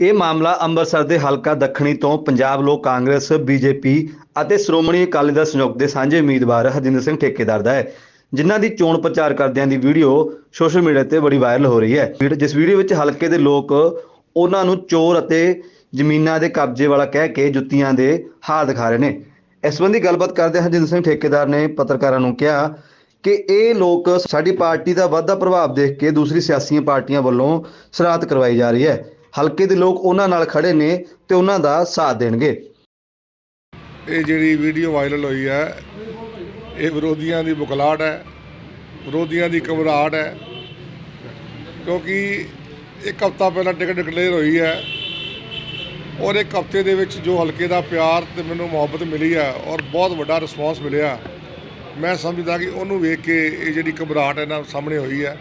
ਇਹ ਮਾਮਲਾ ਅੰਮ੍ਰਿਤਸਰ ਦੇ ਹਲਕਾ ਦੱਖਣੀ ਤੋਂ ਪੰਜਾਬ ਲੋਕ ਕਾਂਗਰਸ, ਬੀਜੇਪੀ ਅਤੇ ਸ਼੍ਰੋਮਣੀ ਅਕਾਲੀ ਦਲ ਸੰਯੁਕਤ ਦੇ ਸਾਂਝੇ ਉਮੀਦਵਾਰ ਹਰਜਿੰਦਰ ਸਿੰਘ ਠੇਕੇਦਾਰ ਦਾ ਹੈ। ਜਿਨ੍ਹਾਂ ਦੀ ਚੋਣ ਪ੍ਰਚਾਰ ਕਰਦਿਆਂ ਦੀ ਵੀਡੀਓ ਸੋਸ਼ਲ ਮੀਡੀਆ ਤੇ ਬੜੀ ਵਾਇਰਲ ਹੋ ਰਹੀ ਹੈ। ਵੀਡ- ਜਿਸ ਵੀਡੀਓ ਵਿੱਚ ਹਲਕੇ ਦੇ ਲੋਕ ਉਹਨਾਂ ਨੂੰ ਚੋਰ ਅਤੇ ਜ਼ਮੀਨਾਂ ਦੇ ਕਬਜ਼ੇ ਵਾਲਾ ਕਹਿ ਕੇ ਜੁੱਤੀਆਂ ਦੇ ਹਾਰ ਦਿਖਾ ਰਹੇ ਨੇ। ਇਸ ਸੰਬੰਧੀ ਗੱਲਬਾਤ ਕਰਦੇ ਹਰਜਿੰਦਰ ਸਿੰਘ ਠੇਕੇਦਾਰ ਨੇ ਪੱਤਰਕਾਰਾਂ ਨੂੰ ਕਿਹਾ ਕਿ ਇਹ ਲੋਕ ਸਾਡੀ ਪਾਰਟੀ ਦਾ ਵਾਧਾ ਪ੍ਰਭਾਵ ਦੇਖ ਕੇ ਦੂਸਰੀ ਸਿਆਸੀ ਪਾਰਟੀਆਂ ਵੱਲੋਂ ਸ਼ਰਾਰਤ ਕਰਵਾਈ ਜਾ ਰਹੀ ਹੈ। ਹਲਕੇ ਦੇ ਲੋਕ ਉਹਨਾਂ ਨਾਲ ਖੜੇ ਨੇ ਤੇ ਉਹਨਾਂ ਦਾ ਸਾਥ ਦੇਣਗੇ। ਇਹ ਜਿਹੜੀ ਵੀਡੀਓ ਵਾਇਰਲ ਹੋਈ ਹੈ, ਇਹ ਵਿਰੋਧੀਆਂ ਦੀ ਬੁਖਲਾਹਟ ਹੈ, ਵਿਰੋਧੀਆਂ ਦੀ ਘਬਰਾਹਟ ਹੈ, ਕਿਉਂਕਿ ਇੱਕ ਹਫ਼ਤਾ ਪਹਿਲਾਂ ਟਿਕਟ ਡਿਕਲੇਅਰ ਹੋਈ ਹੈ ਔਰ ਇੱਕ ਹਫ਼ਤੇ ਦੇ ਵਿੱਚ ਜੋ ਹਲਕੇ ਦਾ ਪਿਆਰ ਤੇ ਮੈਨੂੰ ਮੁਹੱਬਤ ਮਿਲੀ ਹੈ ਔਰ ਬਹੁਤ ਵੱਡਾ ਰਿਸਪਾਂਸ ਮਿਲਿਆ, ਮੈਂ ਸਮਝਦਾ ਕਿ ਉਹਨੂੰ ਵੇਖ ਕੇ ਇਹ ਜਿਹੜੀ ਘਬਰਾਹਟ ਇਹਨਾਂ ਸਾਹਮਣੇ ਹੋਈ ਹੈ,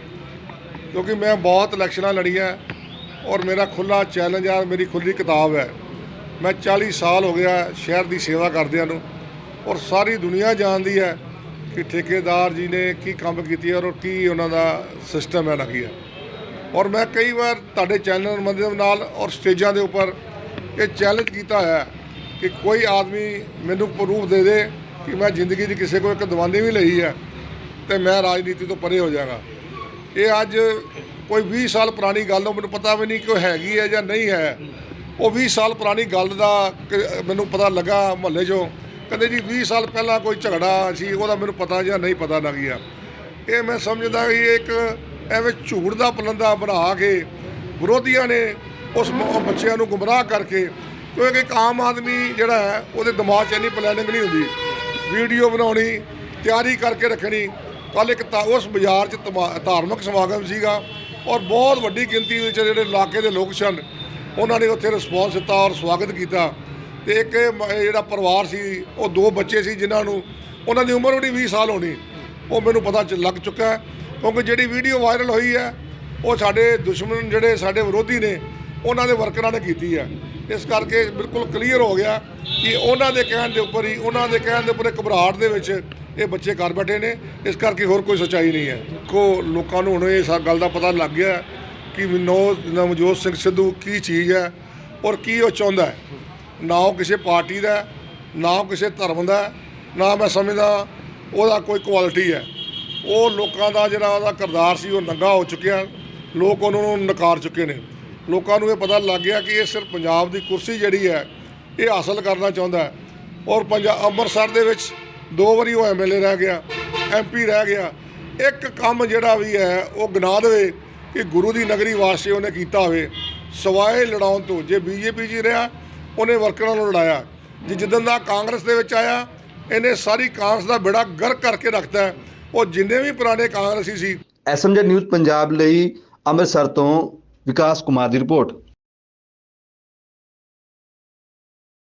ਕਿਉਂਕਿ ਮੈਂ ਬਹੁਤ ਇਲੈਕਸ਼ਨਾਂ ਲੜੀਆਂ ਔਰ ਮੇਰਾ ਖੁੱਲਾ ਚੈਲੰਜ ਆ, ਮੇਰੀ ਖੁੱਲੀ ਕਿਤਾਬ ਹੈ। ਮੈਂ 40 ਸਾਲ ਹੋ ਗਿਆ ਸ਼ਹਿਰ ਦੀ ਸੇਵਾ ਕਰਦਿਆਂ ਨੂੰ ਔਰ ਸਾਰੀ ਦੁਨੀਆ ਜਾਣਦੀ ਹੈ ਕਿ ਠੇਕੇਦਾਰ ਜੀ ਨੇ ਕੀ ਕੰਮ ਕੀਤੀ ਔਰ ਕੀ ਉਹਨਾਂ ਦਾ ਸਿਸਟਮ ਹੈ ਲੱਗੀ ਹੈ। ਔਰ ਮੈਂ ਕਈ ਵਾਰ ਤੁਹਾਡੇ ਚੈਨਲ ਮਾਧਿਅਮ ਨਾਲ ਔਰ ਸਟੇਜਾਂ ਦੇ ਉੱਪਰ ਇਹ ਚੈਲੰਜ ਕੀਤਾ ਹੈ ਕਿ ਕੋਈ ਆਦਮੀ ਮੈਨੂੰ ਪ੍ਰੂਫ ਦੇ ਦੇ ਕਿ ਮੈਂ ਜ਼ਿੰਦਗੀ ਦੀ ਕਿਸੇ ਕੋਲ ਇੱਕ ਦਵਾਨੀ ਵੀ ਲਈ ਹੈ ਤੇ ਮੈਂ ਰਾਜਨੀਤੀ ਤੋਂ ਪਰੇ ਹੋ ਜਾਵਾਂਗਾ। ਇਹ ਅੱਜ ਕੋਈ 20 ਸਾਲ ਪੁਰਾਣੀ ਗੱਲ ਉਹ ਮੈਨੂੰ ਪਤਾ ਵੀ ਨਹੀਂ ਕਿ ਉਹ ਹੈਗੀ ਹੈ ਜਾਂ ਨਹੀਂ ਹੈ। ਉਹ 20 ਸਾਲ ਪੁਰਾਣੀ ਗੱਲ ਦਾ ਮੈਨੂੰ ਪਤਾ ਲੱਗਾ ਮੁਹੱਲੇ 'ਚੋਂ। ਕਹਿੰਦੇ ਜੀ 20 ਸਾਲ ਪਹਿਲਾਂ ਕੋਈ ਝਗੜਾ ਸੀ, ਉਹਦਾ ਮੈਨੂੰ ਪਤਾ ਜਾਂ ਨਹੀਂ ਪਤਾ ਲੱਗ ਗਿਆ। ਇਹ ਮੈਂ ਸਮਝਦਾ ਕਿ ਇੱਕ ਐਵੇਂ ਝੂਠ ਦਾ ਪਲੰਦਾ ਬਣਾ ਕੇ ਵਿਰੋਧੀਆਂ ਨੇ ਉਸ ਬੱਚਿਆਂ ਨੂੰ ਗੁੰਮਰਾਹ ਕਰਕੇ ਕਿਉਂਕਿ ਇੱਕ ਆਮ ਆਦਮੀ ਜਿਹੜਾ ਹੈ, ਉਹਦੇ ਦਿਮਾਗ 'ਚ ਇੰਨੀ ਪਲੈਨਿੰਗ ਨਹੀਂ ਹੁੰਦੀ। ਵੀਡੀਓ ਬਣਾਉਣੀ, ਤਿਆਰੀ ਕਰਕੇ ਰੱਖਣੀ। ਕੱਲ ਇੱਕ ਤਾਂ ਉਸ ਬਾਜ਼ਾਰ 'ਚ ਤਮਾ- ਧਾਰਮਿਕ ਸਮਾਗਮ ਸੀਗਾ। ਔਰ ਬਹੁਤ ਵੱਡੀ ਗਿਣਤੀ ਵਿੱਚ ਜਿਹੜੇ ਇਲਾਕੇ ਦੇ ਲੋਕ ਸਨ, ਉਹਨਾਂ ਨੇ ਉੱਥੇ ਰਿਸਪੌਂਸ ਦਿੱਤਾ ਔਰ ਸਵਾਗਤ ਕੀਤਾ। ਤੇ ਇੱਕ ਜਿਹੜਾ ਪਰਿਵਾਰ ਸੀ, ਉਹ ਦੋ ਬੱਚੇ ਸੀ ਜਿਨ੍ਹਾਂ ਨੂੰ, ਉਹਨਾਂ ਦੀ ਉਮਰ ਵੀ 20 ਸਾਲ ਹੋਣੀ। ਉਹ ਮੈਨੂੰ ਪਤਾ ਲੱਗ ਚੁੱਕਾ ਕਿਉਂਕਿ ਜਿਹੜੀ ਵੀਡੀਓ ਵਾਇਰਲ ਹੋਈ ਹੈ, ਉਹ ਸਾਡੇ ਦੁਸ਼ਮਣ ਜਿਹੜੇ ਸਾਡੇ ਵਿਰੋਧੀ ਨੇ ਉਹਨਾਂ ਦੇ ਵਰਕਰਾਂ ਨੇ ਕੀਤੀ ਹੈ ਇਸ ਕਰਕੇ ਬਿਲਕੁਲ ਕਲੀਅਰ ਹੋ ਗਿਆ ਕਿ ਉਹਨਾਂ ਦੇ ਕਹਿਣ ਦੇ ਉੱਪਰ ਹੀ, ਉਹਨਾਂ ਦੇ ਕਹਿਣ ਦੇ ਉੱਪਰ ਘਬਰਾਹਟ ਦੇ ਵਿੱਚ ਇਹ ਬੱਚੇ ਘਰ ਬੈਠੇ ਨੇ। ਇਸ ਕਰਕੇ ਹੋਰ ਕੋਈ ਸੱਚਾਈ ਨਹੀਂ ਹੈ। ਕੋ ਲੋਕਾਂ ਨੂੰ ਹੁਣ ਇਸ ਗੱਲ ਦਾ ਪਤਾ ਲੱਗ ਗਿਆ ਕਿ ਨੋ ਨਵਜੋਤ ਸਿੰਘ ਸਿੱਧੂ ਕੀ ਚੀਜ਼ ਹੈ ਔਰ ਕੀ ਉਹ ਚਾਹੁੰਦਾ ਹੈ। ਨਾ ਉਹ ਕਿਸੇ ਪਾਰਟੀ ਦਾ ਨਾ ਉਹ ਕਿਸੇ ਧਰਮ ਦਾ ਨਾ ਮੈਂ ਸਮਝਦਾ ਉਹਦਾ ਕੋਈ ਕੁਆਲਿਟੀ ਹੈ। ਉਹ ਲੋਕਾਂ ਦਾ ਜਿਹੜਾ ਉਹਦਾ ਕਿਰਦਾਰ ਸੀ, ਉਹ ਨੰਗਾ ਹੋ ਚੁੱਕਿਆ। ਲੋਕ ਉਹਨਾਂ ਨੂੰ ਨਕਾਰ ਚੁੱਕੇ ਨੇ। ਲੋਕਾਂ ਨੂੰ ਇਹ ਪਤਾ ਲੱਗ ਗਿਆ ਕਿ ਇਹ ਸਿਰਫ ਪੰਜਾਬ ਦੀ ਕੁਰਸੀ ਜਿਹੜੀ ਹੈ, ਇਹ ਹਾਸਲ ਕਰਨਾ ਚਾਹੁੰਦਾ ਹੈ। ਔਰ ਪੰਜਾਬ ਅੰਮ੍ਰਿਤਸਰ ਦੇ ਵਿੱਚ ਦੋ ਵਾਰੀ ਉਹ ਐਮਐਲਏ ਰਹਿ ਗਿਆ ਐਮਪੀ ਰਹਿ ਗਿਆ। ਇੱਕ ਕੰਮ ਜਿਹੜਾ ਵੀ ਹੈ, ਉਹ ਗਿਣਾ ਦੇਵੇ ਕਿ ਗੁਰੂ ਦੀ ਨਗਰੀ ਵਾਸਤੇ ਉਹਨੇ ਕੀਤਾ ਹੋਵੇ। ਸਵਾਏ ਲੜਾਉਣ ਤੋਂ, ਜੇ ਬੀਜੇਪੀ 'ਚ ਹੀ ਰਿਹਾ, ਉਹਨੇ ਵਰਕਰਾਂ ਨੂੰ ਲੜਾਇਆ। ਜੇ ਜਿੱਦਣ ਦਾ ਕਾਂਗਰਸ ਦੇ ਵਿੱਚ ਆਇਆ, ਇਹਨੇ ਸਾਰੀ ਕਾਂਗਰਸ ਦਾ ਬੇੜਾ ਗਰ ਕਰਕੇ ਰੱਖਦਾ ਉਹ ਜਿੰਨੇ ਵੀ ਪੁਰਾਣੇ ਕਾਂਗਰਸੀ ਸੀ। ਐਸਐਮਜੀ ਨਿਊਜ਼ ਪੰਜਾਬ ਲਈ ਅੰਮ੍ਰਿਤਸਰ ਤੋਂ ਵਿਕਾਸ ਕੁਮਾਰ ਦੀ ਰਿਪੋਰਟ